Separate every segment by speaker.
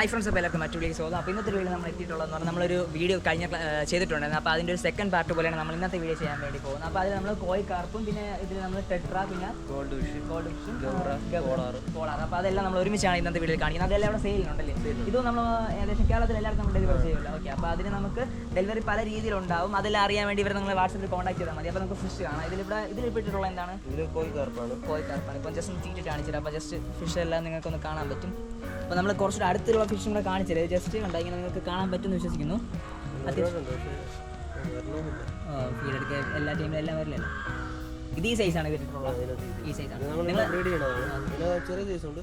Speaker 1: Hi friends അപ്പോൾ എല്ലാവർക്കും മറ്റു വീഡിയോ സോ അപ്പോൾ ഇന്നത്തെ വീഡിയോ നമ്മൾ എത്തിയിട്ടുള്ളതെന്ന് പറഞ്ഞാൽ നമ്മളൊരു വീഡിയോ കഴിഞ്ഞ ചെയ്തിട്ടുണ്ടായിരുന്നു. അപ്പോൾ അതിന്റെ ഒരു സെക്കൻഡ് പാർട്ട് പോലെയാണ് നമ്മൾ ഇന്നത്തെ വീഡിയോ ചെയ്യാൻ വേണ്ടി പോകുന്നത്. അപ്പോൾ അതിൽ നമ്മൾ കോയി കാർപ്പും പിന്നെ ഇതിൽ നമ്മൾ ടെട്രാ പിന്നെ
Speaker 2: ഗോൾഡ്
Speaker 1: ഗോൾഡ് ഫിഷും.
Speaker 2: പോളാർ
Speaker 1: അപ്പോൾ അതെല്ലാം നമ്മൾ ഒരുമിച്ചാണ് ഇന്നത്തെ വീഡിയോയിൽ കാണിക്കുന്നത്. അതെല്ലാം അവിടെ സെയിലുണ്ടല്ലേ ഇതും നമ്മൾ ഏകദേശം കേരളത്തിൽ എല്ലാവർക്കും നമ്മൾ ഡെലിവറി പരിചയമില്ല ഓക്കെ അപ്പോൾ അതിന് നമുക്ക് ഡെലിവറി പല രീതിയിലുണ്ടാവും. അതെല്ലാം അറിയാൻ വേണ്ടി ഇവർ നിങ്ങൾ വാട്സപ്പിൽ കോൺടാക്ട് ചെയ്താൽ മതി. അപ്പോൾ നമുക്ക് ഫിഷ് കാണാം. ഇതിലിവിടെ ഇതിൽ ഇട്ടിട്ടുള്ള എന്താണ്?
Speaker 2: ഇതിൽ കോഴി കാർപ്പാണ്
Speaker 1: കോയി കാർപ്പാണ് ഇപ്പം ജസ്റ്റ് ഒന്ന് തീറ്റിട്ട് കാണിച്ചിട്ട് അപ്പോൾ ജസ്റ്റ് ഫിഷ് എല്ലാം നിങ്ങൾക്കൊന്ന് കാണാൻ പറ്റും. അപ്പോൾ നമ്മൾ കുറച്ചുകൂടെ അടുത്തുള്ള ഫിഷും കൂടെ കാണിച്ചത് ജസ്റ്റ് കണ്ട? ഇങ്ങനെ നിങ്ങൾക്ക് കാണാൻ പറ്റുമെന്ന് വിശ്വസിക്കുന്നു. അത്യാവശ്യം എല്ലാ ടൈമിലും എല്ലാം വരില്ലല്ലോ. ഇത് ഈ സൈസാണ് ഇതിട്ടുള്ളത് ഈ സൈസാണ്
Speaker 2: നിങ്ങൾ ചെറിയ സൈസ് ഉണ്ട്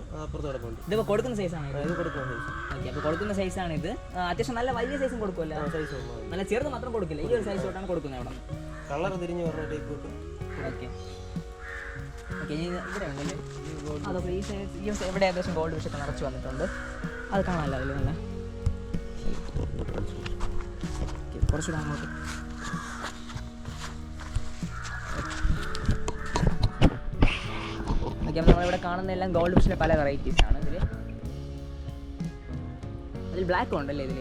Speaker 1: ഇതിപ്പോൾ കൊടുക്കുന്ന സൈസാണ് ഇത്?
Speaker 2: കൊടുക്കുന്ന സൈസ്
Speaker 1: ഓക്കെ അപ്പോൾ കൊടുക്കുന്ന സൈസാണ് ഇത്. അത്യാവശ്യം നല്ല വലിയ സൈസും കൊടുക്കുമല്ലോ
Speaker 2: സൈസ്
Speaker 1: നല്ല ചെറുത് മാത്രം കൊടുക്കില്ല? ഈ ഒരു സൈസ് തൊട്ടാണ് കൊടുക്കുന്നത് അവിടെ
Speaker 2: കളർ തിരിഞ്ഞ് പറഞ്ഞ ടൈപ്പ് കിട്ടും.
Speaker 1: ഓക്കെ ഓക്കെ ഇവിടെ ഉണ്ടല്ലേ അതൊക്കെ ഈ സൈസ് ഈ ഇവിടെ ഏകദേശം ഗോൾഡ് വിഷയൊക്കെ നിറച്ച് വന്നിട്ടുണ്ട്. അത് കാണാമല്ലോ അതിൽ നല്ല കുറച്ചുകൂടെ അങ്ങോട്ട്. ഓക്കെ അപ്പോൾ നമ്മളിവിടെ കാണുന്ന എല്ലാം ഗോൾഡ് ഫിഷിന്റെ പല വെറൈറ്റീസ് ആണ്. ഇതിൽ അതിൽ ബ്ലാക്ക് ഉണ്ടല്ലേ ഇതിൽ?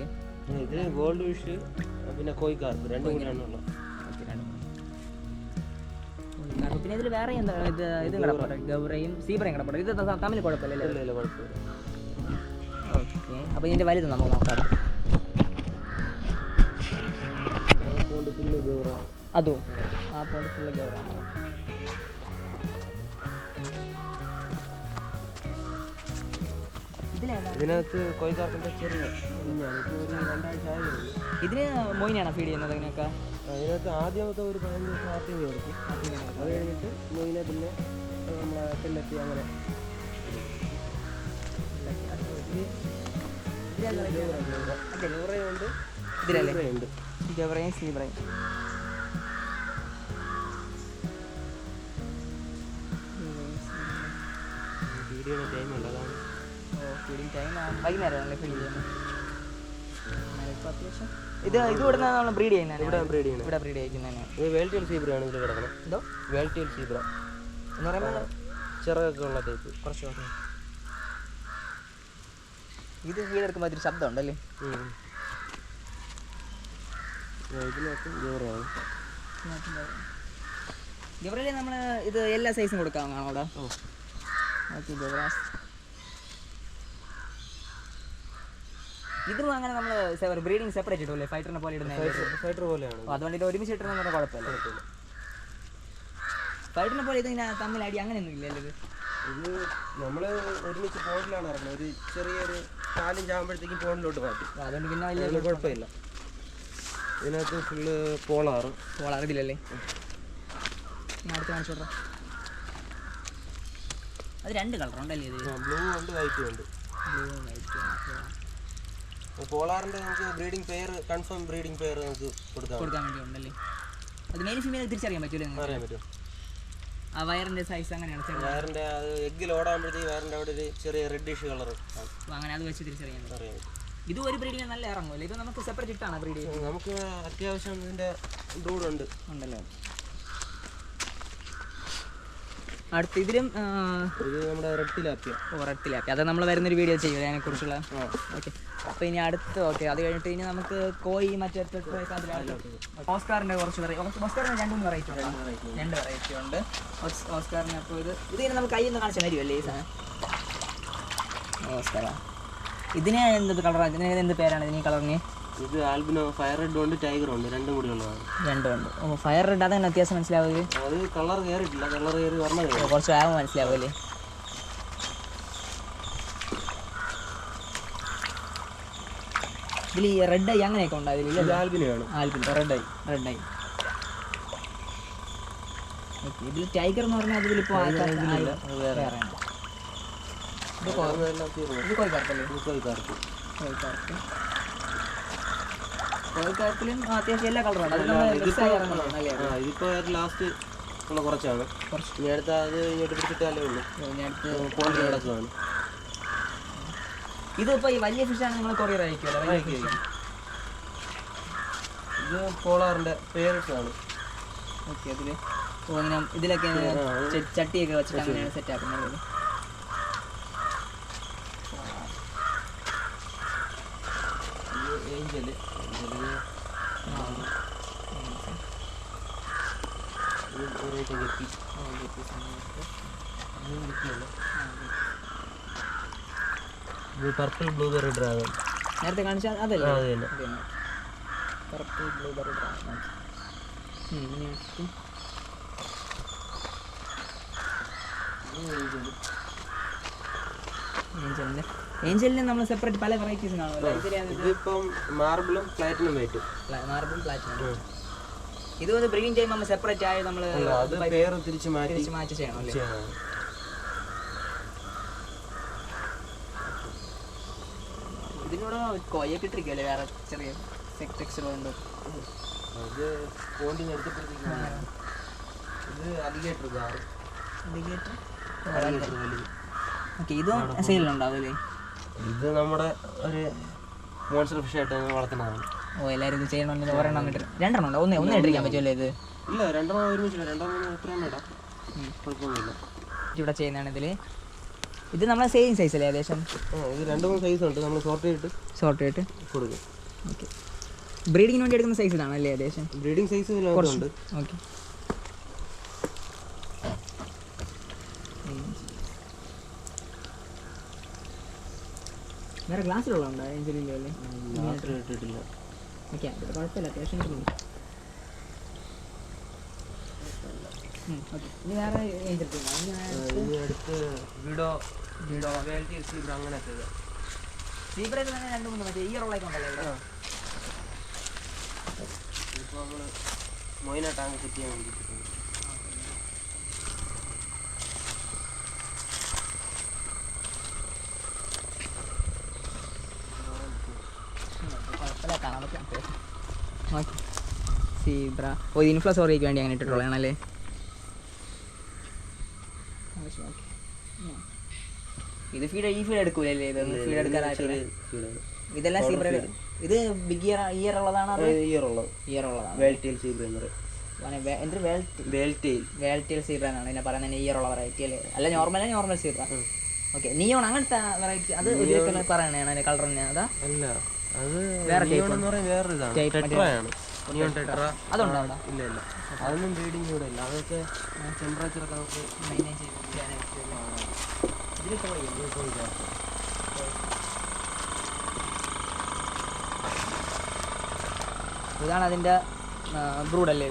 Speaker 2: ഇത് ഗോൾഡ് ഫിഷ് പിന്നെ കോയി കാർപ്പ് രണ്ടും കൂടിയാണ് ഉള്ളത്
Speaker 1: പിന്നെ ഇതിൽ വേറെ എന്താ ഇത് ഇത് കിടപ്പുണ്ട്. ഗൗറയും. സീബ്രയും കിടപ്പുണ്ട്. ഇത് തമ്മിൽ കുഴപ്പമില്ലല്ലേ? ഓക്കെ അപ്പോൾ ഇതിന്റെ വലുത് നമുക്ക് നോക്കാം. അതോ ആ പോലത്തുള്ള ഗൗറ. ഗൗറാണ്
Speaker 2: ഇതിനകത്ത് ചെറിയ
Speaker 1: ഇതിന് മോയിനാണ് ഫീഡ് ചെയ്യുന്നത് ഇതിനൊക്കെ?
Speaker 2: അതിനകത്ത് ആദ്യമത്തെ ഒരു പതിനഞ്ച് ദിവസം ആദ്യം കൊടുക്കും. അത് കഴിഞ്ഞിട്ട് മോയിനെ പിന്നെ നമ്മളെ പെല്ലത്തി അങ്ങനെ ഉണ്ട്
Speaker 1: ഇതിലല്ലേ?
Speaker 2: ഉണ്ട്
Speaker 1: ഗൗറയും സീബ്രയും
Speaker 2: വീഡിയോ ടൈം ഉണ്ട് അതാണ്
Speaker 1: ഫീഡിങ് ടൈം ഫീഡ് ഇത് നമ്മൾ ബ്രീഡ്
Speaker 2: ബ്രീഡ്
Speaker 1: ബ്രീഡ്
Speaker 2: സീബ്ര
Speaker 1: എന്ന് ശബ്ദം ഉണ്ടല്ലേ നമ്മൾ ഇത് എല്ലാ സൈസും കൊടുക്കാവുന്നതാണോ അവിടെ ഇതും അങ്ങനെ നമ്മൾ ബ്രീഡിങ് സെപ്പറേറ്റ് ഇടുമല്ലേ ഫൈറ്ററിനെ പോലെ ഇടുന്ന
Speaker 2: ഫൈറ്റർ പോലെയാണ്.
Speaker 1: അതുകൊണ്ട് ഇത് ഒരുമിച്ച് ഇട്ടുന്ന പറഞ്ഞാൽ കുഴപ്പമില്ല. ഫൈറ്ററിനെ പോലെ ഇതിങ്ങനെ തമ്മിൽ അടി അങ്ങനെയൊന്നും ഇല്ലല്ലോ ഇത്?
Speaker 2: ഇത് നമ്മൾ ഒരുമിച്ച് പോണ്ടിലാണ് ഇറങ്ങുന്നത്. ഒരു ചെറിയൊരു കാലിഞ്ച് ആകുമ്പോഴത്തേക്കും പോണ്ടിലോട്ട് മാറ്റി.
Speaker 1: അതുകൊണ്ട് പിന്നെ വലിയ
Speaker 2: കുഴപ്പമില്ല. ഇതിനകത്ത് ഫുള്ള് പോളാറ്.
Speaker 1: ഇതിലല്ലേ ഞാൻ അടുത്ത് കാണിച്ചു വിടാം അത് രണ്ട് കളർ ഉണ്ടല്ലേ ഇത്?
Speaker 2: ബ്ലൂ ഉണ്ട് വൈറ്റും ഉണ്ട്.
Speaker 1: ബ്ലൂ വൈറ്റ്
Speaker 2: പോളാറിന്റെ നമുക്ക് breeding pair confirm breeding pair നമുക്ക് കൊടുക്കാം.
Speaker 1: കൊടുക്കാൻ വേണ്ടി ഉണ്ടല്ലേ? അത് മെയിൻ ഫീമെയിൽ തിരിച്ചറിയാൻ പറ്റൂലേ നിങ്ങൾക്ക്?
Speaker 2: അറിയാൻ പറ്റും.
Speaker 1: ആ വയറിന്റെ സൈസ് അങ്ങനെയാണ് ചെറുത്
Speaker 2: വയറിന്റെ അത് എഗ്ഗിൽ ഓടാകുമ്പോഴത്തേക്ക് വയറിന്റെ അവിടെ ഒരു ചെറിയ റെഡിഷ് കളർ
Speaker 1: അങ്ങനെ അത് വെച്ച് തിരിച്ചറിയാൻ പറ്റും.
Speaker 2: അറിയാൻ പറ്റും.
Speaker 1: ഇത് ഒരു ബ്രീഡിന് നല്ല ഇറങ്ങുമല്ലോ ഇത് നമുക്ക് സെപ്പറേറ്റ് ഇട്ടാണ് ബ്രീഡ് ചെയ്യുന്നത്?
Speaker 2: നമുക്ക് അത്യാവശ്യം ഇതിന്റെ ബ്രൂഡ് ഉണ്ട്
Speaker 1: ഉണ്ടല്ലോ? അടുത്ത് ഇതിലും
Speaker 2: ഇത് നമ്മുടെ റെഡ് ടിലാപ്പിയ
Speaker 1: റെഡ്ത്തിലാക്കി അത് നമ്മൾ വരുന്നൊരു വീഡിയോ ചെയ്യുമോ അതിനെക്കുറിച്ചുള്ള? ഓക്കെ അപ്പോൾ ഇനി അടുത്ത് ഓക്കെ അത് കഴിഞ്ഞിട്ട് ഇനി നമുക്ക് കോയി മറ്റേ ഓസ്കാറിന്റെ കുറച്ച് വെറൈറ്റി ഓസ്കാറിന് രണ്ട് മൂന്ന് വെറൈറ്റി ഉണ്ട്. രണ്ട് വെറൈറ്റി ഉണ്ട്. ഓസ്- ഓസ്കാറിന് അപ്പോൾ ഇത് ഇത് ഇനി നമുക്ക് കയ്യിൽ നിന്ന് കാണിച്ചു തരുമല്ലേ ഈ സാധനം? ഓസ്കാറാ. ഇതിന് എന്ത് കളറാണ് ഇതിന് എന്ത് പേരാണ് ഇതിന് ഈ കളറിന്
Speaker 2: ഇത് ആൽബിനോ ഫയർ റെഡ് ഉണ്ട് ടൈഗർ ഉണ്ട് രണ്ടും കൂടി ഉള്ളതാണ്.
Speaker 1: രണ്ടും ഉണ്ട്. ഓ ഫയർ റെഡ് അതെങ്ങനെ വ്യത്യാസം മനസ്സിലാവുക
Speaker 2: അത് കളർ കയറിയിട്ടില്ല കളർ കയറി
Speaker 1: ഓ, കുറച്ച് ആകുമ്പോൾ മനസ്സിലാവുമല്ലേ? ഇതിൽ ഈ റെഡ് ഐ അങ്ങനെയൊക്കെ ഉണ്ടാവില്ല
Speaker 2: ആൽബിനാണ്
Speaker 1: Albin red eye red eye okay ഇതിൽ ടൈഗർ എന്ന് പറഞ്ഞാൽ അതിലിപ്പോൾ. ഇത് ഇത് കോഴിക്കാർക്കല്ലേ?
Speaker 2: കോഴിക്കാർക്ക്.
Speaker 1: കോഴിക്കാർക്ക്. കോഴിക്കാർക്കിലും അത്യാവശ്യം എല്ലാ കളറും ഉണ്ട് അത് നമ്മൾ മിക്സ് ആയി ഇറങ്ങുന്നതാണ് അല്ലേ?
Speaker 2: ആ ഇതിപ്പോൾ ലാസ്റ്റ് ഉള്ള കുറച്ചാണ്.
Speaker 1: കുറച്ച്.
Speaker 2: ഇനി അടുത്ത അത് ഇങ്ങോട്ട് പിടിച്ചിട്ടാലേ ഉള്ളൂ.
Speaker 1: ഇനി അടുത്ത്
Speaker 2: പോണ്ടി കിടക്കുകയാണ്
Speaker 1: ഇതിപ്പോൾ ഈ വലിയ ഫിഷാണ് നിങ്ങൾ കൊറിയർ അയക്കുമല്ലോ വലിയ ഫിഷ്
Speaker 2: ഇത് പോളാറിന്റെ പേരിട്ടാണ്
Speaker 1: ഓക്കെ അതിൽ ഇങ്ങനെ ഇതിലൊക്കെ ചട്ടിയൊക്കെ വെച്ചിട്ട് അങ്ങനെയാണ് സെറ്റ് ആക്കുന്നത്.
Speaker 2: ഏഞ്ചൽ. ഒരേറ്റ ഗപ്പി ഇത് പർപ്പിൾ ബ്ലൂബെറി ഡ്രാഗൺ
Speaker 1: നേരത്തെ കാണിച്ച അതല്ലേ? പർപ്പിൾ ബ്ലൂബെറി ഡ്രാഗൺ ഏഞ്ചലിനെ. നമ്മൾ സെപ്പറേറ്റ് പല വെറൈറ്റീസ്
Speaker 2: ഇതിപ്പം മാർബിളും പ്ലാറ്റിനും വെയിറ്റും
Speaker 1: മാർബിളും പ്ലാറ്റിനും ഇത് വന്ന് ബ്രീഡിംഗ് ടൈം നമ്മൾ സെപ്പറേറ്റ് ആയി നമ്മൾ
Speaker 2: അത് പേര് തിരിച്ച് മാറ്റി
Speaker 1: തിരിച്ച് മാറ്റി ചെയ്യണം അല്ലേ? കൊയ്യൊക്കെ ഇട്ടിരിക്കുമല്ലേ വേറെ ചെറിയ ടെക്സ്ചർ കൊണ്ട്
Speaker 2: അത് പോണ്ടിങ് എടുത്തപ്പോഴത്തേക്കും ഇത് അലിഗേറ്റർ കാർ അലിഗേറ്റർ വലുത്
Speaker 1: ഓക്കെ ഇതും സെയിലുണ്ടാവും
Speaker 2: ഇത് നമ്മുടെ ഒരു മോൺസ്റ്റർ ഫിഷ് ആയിട്ട് വളർത്തുന്നതാണ്.
Speaker 1: ഓ എല്ലാവരും ഇത് ചെയ്യണമെന്ന് ഒരെണ്ണം കിട്ടും രണ്ടെണ്ണം ഉണ്ടോ? ഒന്നേ ഒന്നേ ഇട്ടിരിക്കാൻ പറ്റുമല്ലേ ഇത്?
Speaker 2: ഇല്ല രണ്ടെണ്ണം ഒരുമിച്ചില്ല. രണ്ടെണ്ണം മൂന്നോ എത്ര ഇടാം കുഴപ്പമൊന്നുമില്ല.
Speaker 1: ഇവിടെ ചെയ്യുന്നതാണ് ഇതിൽ ഇത് നമ്മളെ സെയിം സൈസ് അല്ലേ ഏകദേശം?
Speaker 2: ഇത് രണ്ട് മൂന്ന് സൈസ് ഉണ്ട്. നമ്മൾ സോർട്ട് ചെയ്തിട്ട്
Speaker 1: ഷോർട്ട് ചെയ്തിട്ട്?
Speaker 2: കൊടുക്കും.
Speaker 1: ഓക്കെ ബ്രീഡിങ്ങിന് വേണ്ടി എടുക്കുന്ന സൈസ് ഇതാണല്ലേ ഏകദേശം?
Speaker 2: ബ്രീഡിംഗ് സൈസ് ഉണ്ട്.
Speaker 1: ഓക്കെ വേറെ ഗ്ലാസ്സിലുള്ളതുണ്ടോ ഏഞ്ചലിന്റെ അല്ലേ
Speaker 2: മാത്രം ഇട്ടിട്ടില്ല.
Speaker 1: ഓക്കെ കുഴപ്പമില്ല. അത്യാവശ്യം
Speaker 2: അടുത്ത് വീടോ വീടോ സീബ്ര അങ്ങനത്തെ.
Speaker 1: സീബ്രയിൽ തന്നെ രണ്ട് മൂന്ന് മറ്റേ ഇയറുള്ളതൊക്കെ ഉണ്ടല്ലോ ഇവിടെ.
Speaker 2: ഇതിപ്പോ നമ്മൾ മൊയിന ടാങ്ക് സെറ്റ് ചെയ്യാൻ വേണ്ടിയിട്ടുണ്ട്
Speaker 1: കുഴപ്പമില്ല കാണാൻ പറ്റും. സീബ്ര ഓ ഇൻഫ്ലസ് വേണ്ടി അങ്ങനെ ഇട്ടിട്ടുള്ളതാണല്ലേ? ഇത് ഫീഡ് ഈ ഫീഡ് എടുക്കൂലല്ലേ ഫീഡ് എടുക്കാനായിട്ട് ഇതെല്ലാം സീബ്ര ഇത് ബിഗ് ഇയർ ഇയർ ഉള്ളതാണ്
Speaker 2: ഇയർ ഉള്ളത്.
Speaker 1: ഇയർ ഉള്ളതാണ്.
Speaker 2: വേൽറ്റെയിൽ സീബ്ര എന്ന് പറയും.
Speaker 1: എന്തൊരു സീബ്ര എന്നാണ്. ഇതിനെ പറയുന്നത് ഇയർ ഉള്ള വെറൈറ്റി അല്ലേ? അല്ല normal normal zebra okay neon അങ്ങനത്തെ വെറൈറ്റി അത് പറയണേ അതിന്റെ കളർ തന്നെ. അതാ?
Speaker 2: അല്ല അത്
Speaker 1: വേറെ അതുണ്ടോ
Speaker 2: ഇല്ല ഇല്ല. അതൊന്നും ബ്രീഡിങ് ഇവിടെ ഇല്ല. അതൊക്കെ ടെമ്പറേച്ചർ ഒക്കെ നമുക്ക്
Speaker 1: മെയിന്റെയിൻ ചെയ്ത് ചെയ്യാനായിട്ട് ഇതിലൊക്കെ പോയി
Speaker 2: ഇതിപ്പോ ഇതാ.
Speaker 1: ഇതാണ് അതിന്റെ ബ്രൂഡ് അല്ലേ?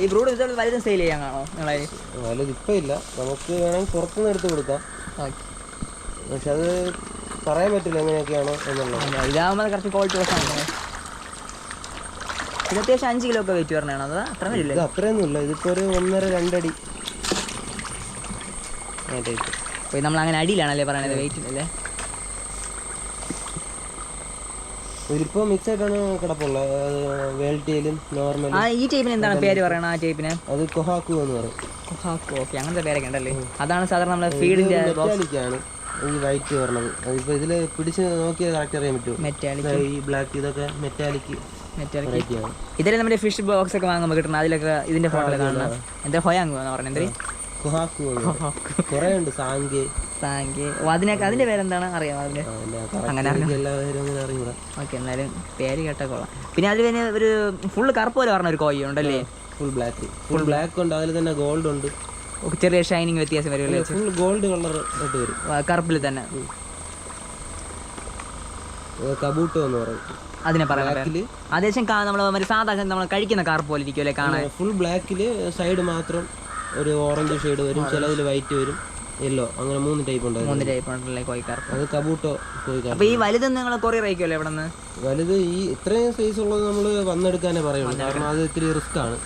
Speaker 1: ഈ ബ്രൂഡ് ഇത് വലുതും സെയിൽ ചെയ്യാൻ കാണോ നിങ്ങളെ.
Speaker 2: വലുത് ഇപ്പം ഇല്ല. നമുക്ക് വേണമെങ്കിൽ പുറത്തുനിന്ന് എടുത്ത് കൊടുക്കാം. പക്ഷെ അത് പറയാൻ പറ്റില്ല എങ്ങനെയൊക്കെയാണോ എന്നുള്ളത്.
Speaker 1: ഇതാകുമ്പോൾ കുറച്ച് ക്വാളിറ്റി ആണ് ഇത് അത്യാവശ്യം അഞ്ച് കിലോ ഒക്കെ വെയിറ്റ് പറഞ്ഞാണ് അത് അത്ര വരില്ലേ
Speaker 2: ഇത് അത്രയൊന്നും ഇല്ല ഇതിപ്പോ ഒരു ഒന്നര രണ്ടടി.
Speaker 1: അപ്പോൾ നമ്മൾ അങ്ങനെ അടിയിലാണല്ലേ പറയണത്? വെയിറ്റ് അല്ലേ
Speaker 2: ഇതിലിപ്പോ മിക്സ് ആയിട്ടാണ് കിടപ്പുള്ളത് വേൾട്ടിയിലും നോർമൽ
Speaker 1: ആ ഈ ടൈപ്പിന് എന്താണ് പേര് പറയണത് ആ ടൈപ്പിന്?
Speaker 2: അത് കൊഹാക്കു എന്ന് പറയും.
Speaker 1: ഓക്കെ. അങ്ങനത്തെ പേരൊക്കെ ഉണ്ടല്ലേ? അതാണ് സാധാരണ നമ്മുടെ ഫീഡിന്റെ
Speaker 2: മെറ്റാലിക്കാണ് ഈ വൈറ്റ് പറഞ്ഞത്. അതിപ്പോ ഇതിൽ പിടിച്ച് നോക്കിയാൽ കറക്റ്റ് അറിയാൻ പറ്റും
Speaker 1: മെറ്റാലിക്
Speaker 2: ഈ ബ്ലാക്ക് ഇതൊക്കെ മെറ്റാലിക്
Speaker 1: മെറ്റാലിക് ഇതിലെ നമ്മുടെ ഫിഷ് ബോക്സ് ഒക്കെ വാങ്ങുമ്പോൾ കിട്ടുന്ന അതിലൊക്കെ ഇതിന്റെ ഫോട്ടോ കാണണം എന്താ ഹൊയാങ് പറഞ്ഞത്
Speaker 2: കൊഹാക്കു പറയും കുറേ ഉണ്ട് സാങ്കേ.
Speaker 1: സാങ്കേ. അതിനൊക്കെ അതിന്റെ പേരെന്താണ്? അറിയാമോ
Speaker 2: correct അങ്ങനെ
Speaker 1: ഓക്കെ എന്നാലും പേര് കേട്ടോളാം പിന്നെ അതിൽ പിന്നെ ഒരു ഫുള്ള് കറുപ്പ് പോലെ പറഞ്ഞ ഒരു കോഴി ഉണ്ടല്ലേ?
Speaker 2: ഫുൾ ബ്ലാക്ക് ഫുൾ ബ്ലാക്ക് ഉണ്ട്. അതിൽ തന്നെ ഗോൾഡ് ഉണ്ട്.
Speaker 1: ചെറിയ ഷൈനിങ് വ്യത്യാസം വരുമല്ലേ
Speaker 2: ഫുൾ ഗോൾഡ് കളർ ആയിട്ട് വരും.
Speaker 1: കറുപ്പിൽ തന്നെ.
Speaker 2: കബൂട്ടോ എന്ന് പറയും.
Speaker 1: അതിനെ പറയാം അതേശം നമ്മൾ സാധാരണ നമ്മൾ കഴിക്കുന്ന കാർ പോലെ ഇരിക്കുമല്ലേ കാണാൻ?
Speaker 2: ഫുൾ ബ്ലാക്കിൽ സൈഡ് മാത്രം ഒരു ഓറഞ്ച് ഷെയ്ഡ് വരും ചിലതിൽ വൈറ്റ് വരും യെല്ലോ അങ്ങനെ മൂന്ന് ടൈപ്പ് ഉണ്ട്
Speaker 1: മൂന്ന് ടൈപ്പ് ഉണ്ടല്ലേ കോഴി കറുപ്പ്
Speaker 2: അത് കബൂട്ടോ കോഴിക്കാർ
Speaker 1: അപ്പോൾ ഈ വലുത് നിങ്ങൾ കൊറിയർ അയക്കുമല്ലോ ഇവിടെ നിന്ന്
Speaker 2: വലുത് ഈ ഇത്രയും സൈസ് ഉള്ളത് നമ്മൾ വന്നെടുക്കാനേ പറയുള്ളൂ കാരണം അത് ഇത്തിരി റിസ്ക് ആണ്.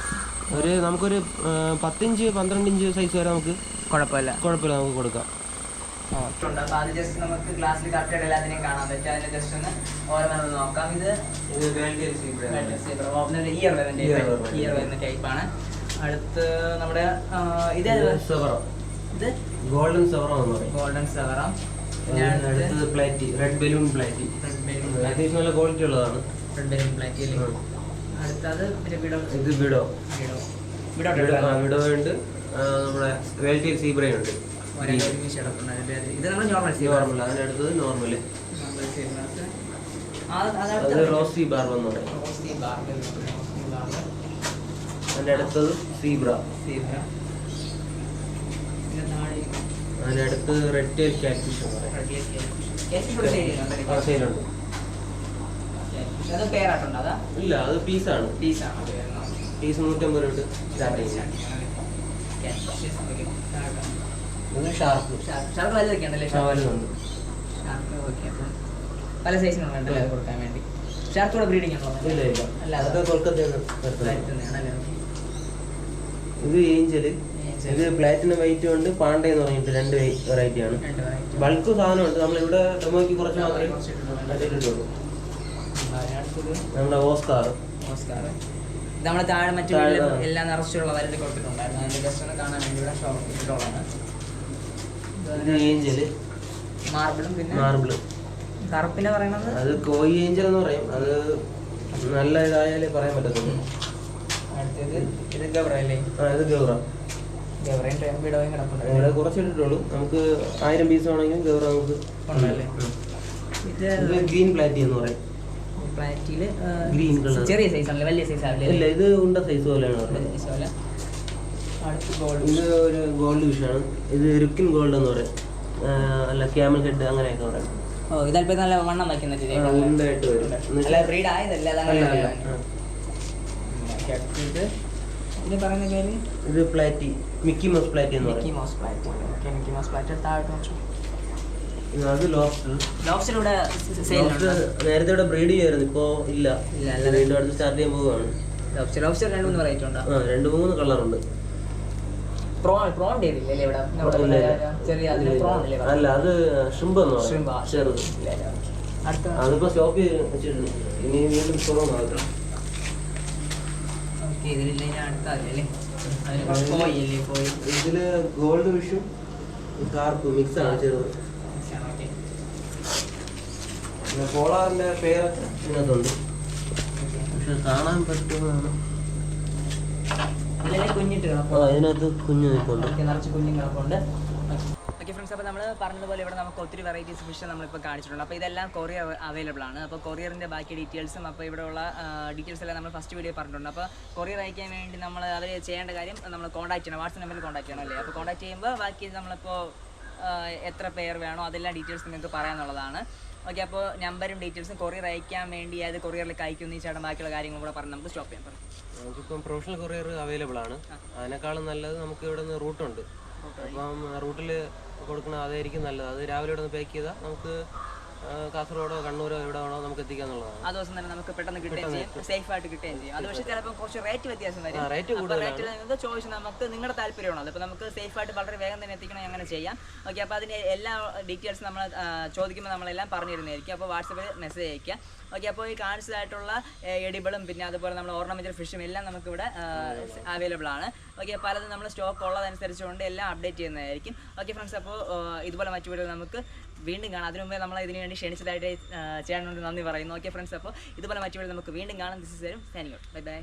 Speaker 2: ഒരു നമുക്കൊരു പത്തിഞ്ച് പന്ത്രണ്ട് ഇഞ്ച് സൈസ് വരെ നമുക്ക്
Speaker 1: കുഴപ്പമില്ല.
Speaker 2: കുഴപ്പമില്ല നമുക്ക് കൊടുക്കാം.
Speaker 1: അപ്പൊ അത് ജസ്റ്റ് നമുക്ക് ക്ലാസ്സിൽ എല്ലാത്തിനെയും കാണാൻ പറ്റും അതിനെ ജസ്റ്റ് ഒന്ന് ഓരോന്നും നോക്കാം. ഇത്
Speaker 2: ഇത്
Speaker 1: ഇയർ വരുന്ന ഇയർ വരുന്ന ടൈപ്പാണ് അടുത്ത് നമ്മുടെ ഇത്
Speaker 2: സെവറം
Speaker 1: ഇത്?
Speaker 2: ഗോൾഡൻ സെവറം എന്ന് പറയും.
Speaker 1: ഗോൾഡൻ സെവറം
Speaker 2: അടുത്തത് പ്ലാറ്റി റെഡ് ബലൂൺ പ്ലാറ്റി അത്യാവശ്യം നല്ല ക്വാളിറ്റി ഉള്ളതാണ്.
Speaker 1: റെഡ് ബലൂൺ പ്ലാറ്റി അല്ലേ? അടുത്തത് പിന്നെ വിടോ
Speaker 2: ഇത് വിഡോ വിഡോ വിഡോ വിഡോ ഉണ്ട്. നമ്മുടെ വേൾറ്റി സീബ്രയും ഉണ്ട്.
Speaker 1: ഒരേ ഒരുമിച്ച് കിടക്കുന്ന ഇത് നമ്മൾ നോർമൽ
Speaker 2: നോർമൽ അതിനടുത്തത് നോർമൽ
Speaker 1: അത്
Speaker 2: റോസി ബാർബ് എന്ന് പറയും.
Speaker 1: റോസി ബാർബർ റോസ്റ്റി ബാർബർ
Speaker 2: അതിന്റെ അടുത്തത് സീബ്ര.
Speaker 1: സീബ്ര.
Speaker 2: അതിന്റെ അടുത്ത് റെഡ് ടെയിൽ കാറ്റ്ഫിഷ് എന്ന് പറയും.
Speaker 1: അത് അതാ?
Speaker 2: ഇല്ല അത് പീസാണ്
Speaker 1: പീസാണ്
Speaker 2: പീസ് നൂറ്റമ്പത് രൂപ സ്റ്റാർട്ട് ചെയ്യുന്നത് ഷാർപ്പ് ഷാർപ്പ്
Speaker 1: ഷാർക്ക് വലുതൊക്കെ ഉണ്ടല്ലേ?
Speaker 2: ആ, വലുതുണ്ട്
Speaker 1: ഷാർക്ക് ഓക്കെ അപ്പം പല അത് കൊടുക്കാൻ വേണ്ടി. ഷാർപ്പ് കൂടെ ബ്രീഡിംഗ് ഉണ്ടോ?
Speaker 2: ഇല്ല ഇല്ല.
Speaker 1: അല്ല,
Speaker 2: അതൊക്കെ കൊൽക്കത്തയിൽ നിന്ന് ഇത് ഏഞ്ചൽ. ഇത് പ്ലാറ്റിനം വൈറ്റ് ഉണ്ട് പാണ്ട എന്ന് പറഞ്ഞിട്ട് രണ്ട് വെറൈറ്റി ആണ്. ബൾക്ക് സാധനമുണ്ട്. നമ്മളിവിടെ ഡെമോയ്ക്ക് കുറച്ച് മാത്രമേ. ഇട്ടിട്ടുള്ളൂ നമ്മുടെ ഓസ്കാർ.
Speaker 1: ഇത് നമ്മളെ താഴെ മറ്റു. എല്ലാം നിറച്ചുള്ള വലുത് കൊടുത്തിട്ടുണ്ടായിരുന്നു. അതിന്റെ ജസ്റ്റ് ഒന്ന് കാണാൻ വേണ്ടി ഇവിടെ ഷോപ്പ് ഇട്ടിട്ടുള്ളതാണ്.
Speaker 2: ഏഞ്ചൽ.
Speaker 1: മാർബിളും പിന്നെ
Speaker 2: മാർബിൾ
Speaker 1: കറുപ്പിനെ പറയണത്?
Speaker 2: അത് കോയി ഏഞ്ചൽ എന്ന് പറയും. അത് നല്ല ഇതായാലേ പറയാൻ പറ്റത്തുള്ളൂ.
Speaker 1: ഇത് അല്ലേ?
Speaker 2: ആ ഇത് ഗൗറ
Speaker 1: ഗബ്രയും ട്രെമ്പിടവും കിടപ്പുണ്ട്.
Speaker 2: ഇവിടെ കുറച്ച് ഇട്ടിട്ടുള്ളൂ. നമുക്ക് ആയിരം പീസ് വേണമെങ്കിൽ ഗൗറ നമുക്ക്
Speaker 1: ഉണ്ടല്ലേ? ഇത്
Speaker 2: ഇത് ഗ്രീൻ പ്ലാറ്റി എന്ന് പറയും.
Speaker 1: പ്ലാറ്റിൽ
Speaker 2: ഗ്രീൻ കളർ
Speaker 1: ചെറിയ സൈസ് ആണല്ലേ? വലിയ സൈസ് ആവില്ല?
Speaker 2: ഇല്ല ഇത് ഉണ്ട സൈസ് പോലെയാണ് ഇത് ഒരു ഗോൾഡ് ഫിഷാണ് ഇത് രുക്കിൻ ഗോൾഡ് എന്ന് പറയും. അല്ല ക്യാമൽ ഹെഡ് അങ്ങനെയൊക്കെ പറയും.
Speaker 1: ഓ ഇതല്പം നല്ല വണ്ണം
Speaker 2: വയ്ക്കുന്നുണ്ട് ഉണ്ടായിട്ട് വരും. നല്ല
Speaker 1: അല്ല
Speaker 2: ആയതല്ലേ
Speaker 1: ബ്രീഡ് ആയതല്ല
Speaker 2: അല്ല,
Speaker 1: ഇത്. പറയുന്ന പേര്?
Speaker 2: ഇത് പ്ലാറ്റി മിക്കി മൗസ് പ്ലാറ്റി എന്ന്
Speaker 1: മിക്കി
Speaker 2: പറയും.
Speaker 1: Mouse platy. Okay Mickey Mouse platy താഴോട്ട് വെച്ചു.
Speaker 2: അത് ലോബ്സ്റ്റർ
Speaker 1: ലോബ്സ്റ്റർ ഇവിടെ സെയിലുണ്ട്
Speaker 2: ലോബ്സ്റ്റർ നേരത്തെ ഇവിടെ ബ്രീഡ് ചെയ്യായിരുന്നു ഇപ്പോ ഇല്ല.
Speaker 1: ഇല്ല,
Speaker 2: വീണ്ടും അടുത്ത് സ്റ്റാർട്ട് ചെയ്യാൻ പോവുകയാണ്.
Speaker 1: ലോബ്സ്റ്റർ ലോബ്സ്റ്റർ രണ്ട് മൂന്ന് വെറൈറ്റി ഉണ്ടോ?
Speaker 2: ആ രണ്ട് മൂന്ന് കളറുണ്ട്
Speaker 1: പ്രോൺ പ്രോൺ ഇല്ലേ ഇവിടെ? നമ്മുടെ
Speaker 2: ഇല്ല, ഇല്ല.
Speaker 1: ചെറിയ അതിന് പ്രോൺ ഇല്ലേ.
Speaker 2: അല്ല അത് ഷ്രിമ്പ് എന്ന്
Speaker 1: Shrimp ആ.
Speaker 2: പറയും ചെറുത്.
Speaker 1: ഇല്ല, ഇല്ല. അടുത്ത.
Speaker 2: അതിപ്പോ സ്റ്റോപ്പ് ചെയ്ത് വെച്ചിട്ടുണ്ട്. ഇനി വീണ്ടും തുറന്നു
Speaker 1: ഇതിലില്ല ഇനി അടുത്ത അതിലല്ലേ അതിന് കുറച്ച് പോയി അല്ലേ പോയി
Speaker 2: ഇതിൽ ഗോൾഡ് ഫിഷും കാർപ്പ് മിക്സ് ആണ് ചെറുത്. പിന്നെ പോളാറിന്റെ പേരൊക്കെ ഇതിനകത്തുണ്ട്. പക്ഷെ കാണാൻ പറ്റുന്നതാണ്. ഇതിനകത്ത് കുഞ്ഞു നിൽപ്പുണ്ട്.
Speaker 1: നിറച്ച് കുഞ്ഞും കിടപ്പുണ്ട്. ഓക്കെ ഫ്രണ്ട്സ് അപ്പോൾ നമ്മൾ പറഞ്ഞതുപോലെ ഇവിടെ നമുക്ക് ഒത്തിരി വെറൈറ്റീസ് ഫിഷ് നമ്മളിപ്പോൾ കാണിച്ചിട്ടുണ്ട്. അപ്പോൾ ഇതെല്ലാം കൊറിയർ അവൈലബിൾ ആണ്. അപ്പോൾ കൊറിയറിന്റെ ബാക്കി ഡീറ്റെയിൽസും അപ്പോൾ ഇവിടെയുള്ള ഡീറ്റെയിൽസ് എല്ലാം നമ്മൾ ഫസ്റ്റ് വീഡിയോ പറഞ്ഞിട്ടുണ്ട്. അപ്പോൾ കൊറിയർ അയക്കാൻ വേണ്ടി നമ്മൾ അവർ ചെയ്യേണ്ട കാര്യം നമ്മൾ കോൺടാക്ട് ചെയ്യണം. വാട്സപ്പ് നമ്പറിൽ കോൺടാക്ട് ചെയ്യണം അല്ലേ? അപ്പോൾ കോൺടാക്ട് ചെയ്യുമ്പോൾ ബാക്കി നമ്മളിപ്പോൾ എത്ര പേർ വേണോ അതെല്ലാം ഡീറ്റെയിൽസ് നിങ്ങൾക്ക് പറയാനുള്ളതാണ്. ഓക്കെ അപ്പോൾ നമ്പറും ഡീറ്റെയിൽസും കൊറിയർ അയക്കാൻ വേണ്ടി അത് കൊറിയറിലേക്ക് അയക്കുന്ന ഈ ചേട്ടൻ ബാക്കിയുള്ള കാര്യങ്ങൾ കൂടെ പറഞ്ഞ് നമുക്ക് സ്റ്റോപ്പ് ചെയ്യാം. പറ.
Speaker 2: നമുക്കിപ്പം പ്രൊഫഷണൽ കൊറിയർ അവൈലബിൾ ആണ്. അതിനേക്കാളും നല്ലത് നമുക്ക് ഇവിടെ നിന്ന് റൂട്ടുണ്ട് അപ്പം റൂട്ടിൽ കൊടുക്കുന്ന അതായിരിക്കും നല്ലത്. അത് രാവിലെ ഇവിടെ നിന്ന് പാക്ക് ചെയ്താൽ നമുക്ക് കാസർഗോഡോ കണ്ണൂരോ എവിടെ വേണോ നമുക്ക് എത്തിക്കാന്നുള്ളതാണ്
Speaker 1: ആ ദിവസം തന്നെ നമുക്ക് പെട്ടെന്ന് കിട്ടുകയും ചെയ്യും. സേഫ് ആയിട്ട് കിട്ടുകയും ചെയ്യും. അത് പക്ഷേ ചിലപ്പോൾ കുറച്ച് റേറ്റ് വ്യത്യാസം വരും. റേറ്റ് റേറ്റ് നിങ്ങൾക്ക് ചോദിച്ചു നമുക്ക് നിങ്ങളുടെ താല്പര്യമാണോ. അപ്പോൾ നമുക്ക് സേഫ് ആയിട്ട് വളരെ വേഗം തന്നെ എത്തിക്കണം അങ്ങനെ ചെയ്യാം. ഓക്കെ അപ്പോൾ അതിന്റെ എല്ലാ ഡീറ്റെയിൽസ് നമ്മൾ ചോദിക്കുമ്പോൾ നമ്മളെല്ലാം പറഞ്ഞു തരുന്നതായിരിക്കും അപ്പോൾ വാട്സപ്പിൽ മെസ്സേജ് അയക്കുക ഓക്കെ അപ്പോൾ ഈ കാണിച്ചതായിട്ടുള്ള എഡിബിളും പിന്നെ അതുപോലെ നമ്മൾ ഓർണമെന്റൽ ഫിഷും എല്ലാം നമുക്കിവിടെ അവൈലബിൾ ആണ്. ഓക്കെ പലതും നമ്മൾ സ്റ്റോക്ക് ഉള്ളതനുസരിച്ചുകൊണ്ട് എല്ലാം അപ്ഡേറ്റ് ചെയ്യുന്നതായിരിക്കും. ഓക്കെ ഫ്രണ്ട്സ് അപ്പോൾ ഇതുപോലെ മറ്റു വീഡിയോ നമുക്ക് വീണ്ടും കാണാം. അതിനു മുമ്പേ നമ്മൾ ഇതിനു വേണ്ടി ക്ഷണിച്ചതായിട്ട് ചേട്ടനോട് നന്ദി പറയുന്നു. ഓക്കെ ഫ്രണ്ട്സ് അപ്പോൾ ഇതുപോലെ മറ്റു വീഡിയോ നമുക്ക് വീണ്ടും കാണാം. ദിസ് ഇസ് വരും സാനിങ് ഔട്ട് ബൈ ബൈ